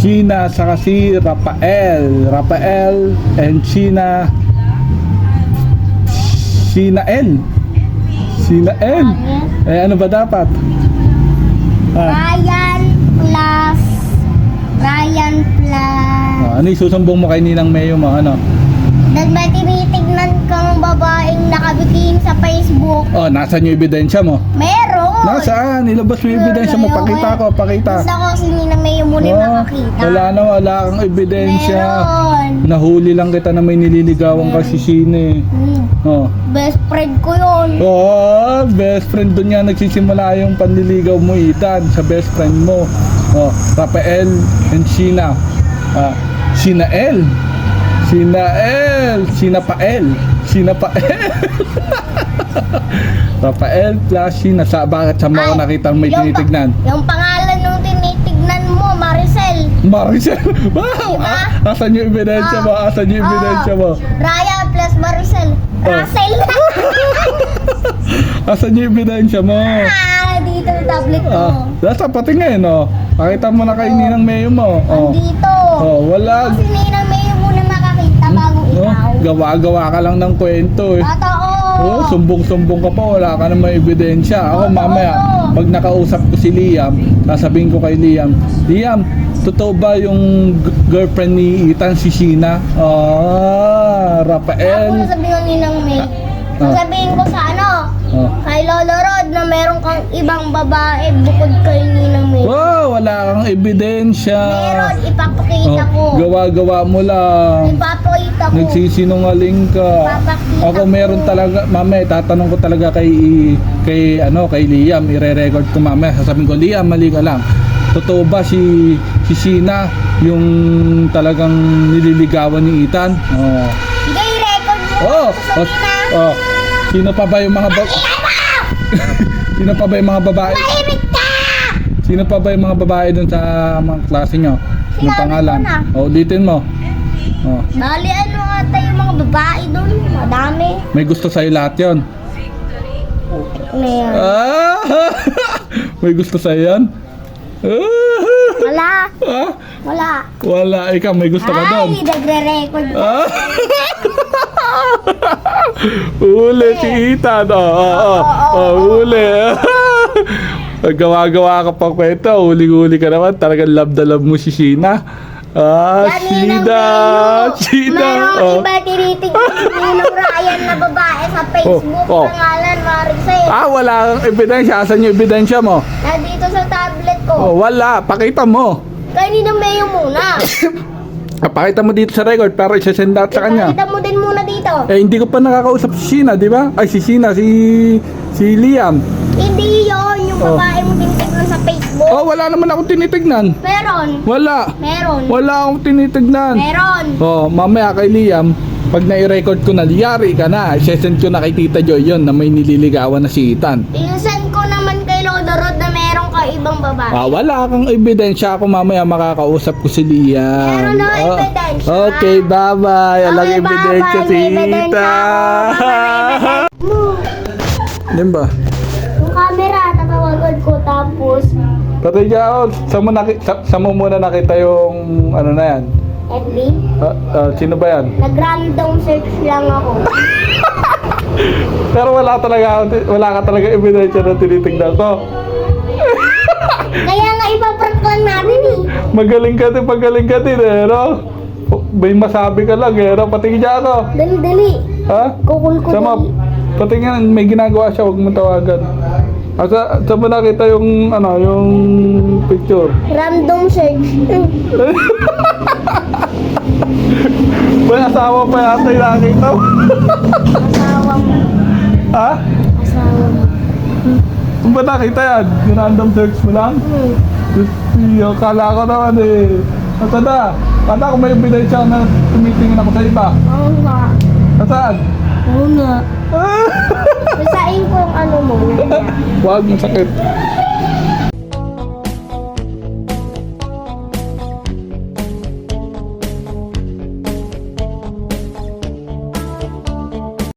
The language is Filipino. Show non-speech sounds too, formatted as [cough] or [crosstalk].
Sheena saka si Rafael. Rafael and Sheena Sheena L. Sheena L. Eh ano ba dapat? Ah, Ryan plus Ryan plus oh, ano yung susumbong mo kay Ninang Mayo mo? Ano? Dahil ba tinitignan kang babaeng nakabikin sa Facebook? Oh, nasaan yung ebidensya mo? Meron! Nasaan? Ilabas mo yung ebidensya mo. Pakita ko, pakita. Gusto ko si Nina May yung Oh, makakita. wala na, wala kang ebidensya. Meron. Nahuli lang kita na may nililigawan ka si Shine. Hmm. Oh. Best friend ko yun. Oh, best friend doon nga nagsisimula yung panliligaw mo, Ethan, sa best friend mo. Oh, Rafael and Sheena. Ah, Sheena L. Sheena L. Sheena Pael. Sheena Pael. [laughs] [laughs] Rafael plus Sheena. Sa, bakit sa mga Ay, nakita may yung pa- tinitignan? Yung pangalan nung tinitignan mo, Maricel. Maricel. [laughs] Wow! Diba? Ah, asan yung ebidensya mo? Asan yung ebidensya mo? Oh, Ryan plus Maricel. Oh. Russell. [laughs] Asan yung ebidensya mo? ah, dito yung tablet ko. Ah, nasa pati ngayon, oh. Pakita mo na kay Ninang Mayo mo. Oh. Dito. Oh, wala. Kasi Nina May muna makakita bago Oh, ikaw. gawa-gawa ka lang ng kwento eh. Totoo. Oh, sumbong-sumbong ka pa, wala ka namang ebidensya. Ako Oo. mamaya, pag nakausap ko si Liam, sasabihin ko kay Liam, Liam, totoo ba yung g- girlfriend ni Ethan si Sheena? Ah, Ako Rafael. sabihin ko Ninang May. Ah. Sabihin ko sa ano, Oh. kay Lolo Rod na meron kang ibang babae bukod kay Ninang May. Wow, wala kang ebidensya. Meron, ipapakita ko. Oh, gawa-gawa mo lang. Ipapakita ko. Nagsisinungaling ka. Papakita Ako ko. meron talaga, mamaya tatanong ko talaga kay kay ano, kay Liam, ire-record ko mamaya. Sasabihin ko, Liam, mali ka lang. Totoo ba si si Sheena yung talagang nililigawan ni Ethan? Oh. Sige, i-record mo. Oh, Sasabihin na. oh. Sino pa ba yung mga ba- [laughs] Sino pa ba yung mga babae? Sino pa ba yung mga babae dun sa mga klase nyo? Yung pangalan? na. Oh, ulitin mo. Oh. Bali, ano ata yung mga babae doon? Madami. May gusto sa'yo lahat yon. Meron. Ah! [laughs] May gusto sa'yo yan? [laughs] Wala. Ah! Wala. Wala, ikaw may gusto ka doon. Ay, nagre-record. [laughs] Ah! Uli si Ethan. Oh, oh, oh. oh uli. [laughs] Gawa-gawa ka pa kwento. Uli-uli ka naman. Talagang love na love mo si Sheena. Ah, Mayo. Sheena. Merong Oh. iba tinitignan yung Ryan na babae sa Facebook. Oh, oh. Pangalan, Maricel. Ah, wala kang ebidensya. Asan yung ebidensya mo? Nandito sa tablet ko. Oh, wala. Pakita mo. Kanina Mayo muna. [coughs] Ah, Pakita mo dito sa record para isasend out sa kanya. Pakita mo din muna dito. Eh, hindi ko pa nakakausap si Sheena, di ba? Ay, si Sheena, si... si Liam. Hindi yon yung Oh. babae mo Facebook. Oh, wala naman akong tinitignan. Meron. Wala. Meron. Wala akong tinitignan. Meron. Oh, mamaya kay Liam, pag nai-record ko na, yari ka na. Isesend ko na kay Tita Joy yun na may nililigawan na si Ethan. Inusan ko naman kay Lolo Rod na meron ka ibang babae. Ah, wala kang ebidensya ako mamaya makakausap ko si Liam. Meron na Oh, ebidensya. Okay, bye-bye. Alang Okay, ebidensya si Ethan. Yan ba? yung camera, tatawagan ko tapos Patay ka ako. Saan mo, naki- sa, saan mo muna nakita yung ano na yan? FB. Ah, ah, sino ba yan? Nag-random search lang ako. [laughs] Pero wala talaga wala ka talaga ebidensya na tinitignan ko. Kaya nga ipaprank lang natin eh. Magaling ka din, magaling ka din eh, no? May masabi ka lang eh, no? Patingin niya ako. Dali, dali. Ha? Kukul ko Sama, dali. patingin, may ginagawa siya, huwag mo tawagan. Asa, saan mo nakita yung, ano, yung picture? Random search. [laughs] May asawa pa yata yung nakita mo. Asawa mo. ha? Asawa mo. Kung ba nakita yan? Yung random search mo lang? Hmm. Yung kala ko naman eh. Asa na? Kala ko may ebidensya na tumitingin ako sa iba. Oo nga. Nasaan? Oo nga. [laughs] Basahin ko ang ano mo. Wag, masakit.